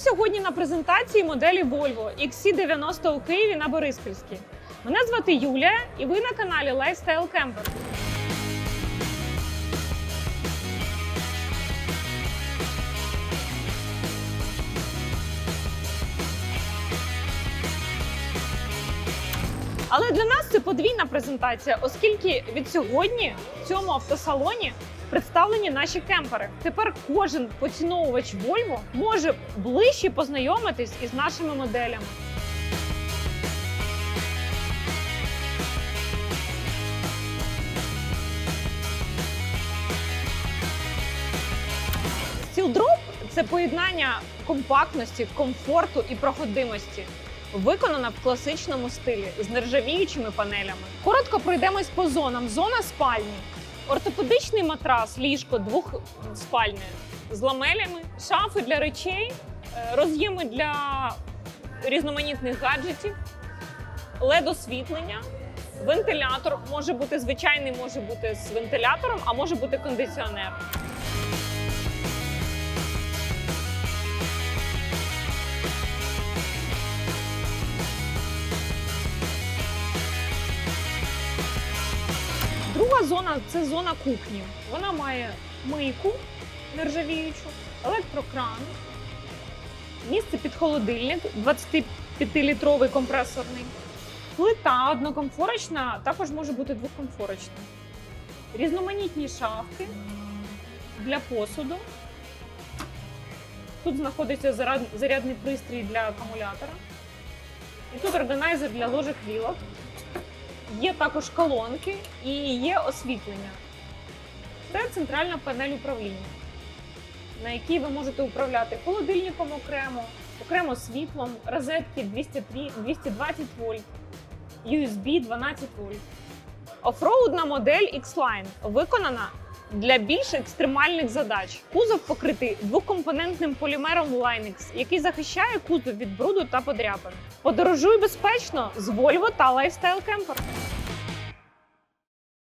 Сьогодні на презентації моделі Volvo XC90 у Києві на Бориспільській. Мене звати Юлія, і ви на каналі Lifestyle Camper. Але для нас це подвійна презентація, оскільки від сьогодні в цьому автосалоні представлені наші кемпери. Тепер кожен поціновувач Volvo може ближче познайомитись із нашими моделями. Стілдроп це поєднання компактності, комфорту і проходимості. Виконана в класичному стилі з нержавіючими панелями. Коротко пройдемось по зонам. Зона спальні, ортопедичний матрас, ліжко двохспальне з ламелями, шафи для речей, е, роз'єми для різноманітних гаджетів, LED-освітлення, вентилятор може бути звичайний, може бути з вентилятором, а може бути кондиціонер. Друга зона це зона кухні. Вона має мийку нержавіючу, електрокран, місце під холодильник, 25-літровий компресорний. Плита однокомфорочна, також може бути двокомфорочна. Різноманітні шафки для посуду. Тут знаходиться заряд- зарядний пристрій для акумулятора. І тут органайзер для ложок вілок. Є також колонки і є освітлення. Це центральна панель управління, на якій ви можете управляти холодильником окремо, окремо світлом, розетки 203 220 вольт, USB 12 вольт. Офроудна модель X-Line виконана для більш екстремальних задач. Кузов покритий двокомпонентним полімером Linex, який захищає кузов від бруду та подряпин. Подорожуй безпечно з Volvo та Lifestyle Camper.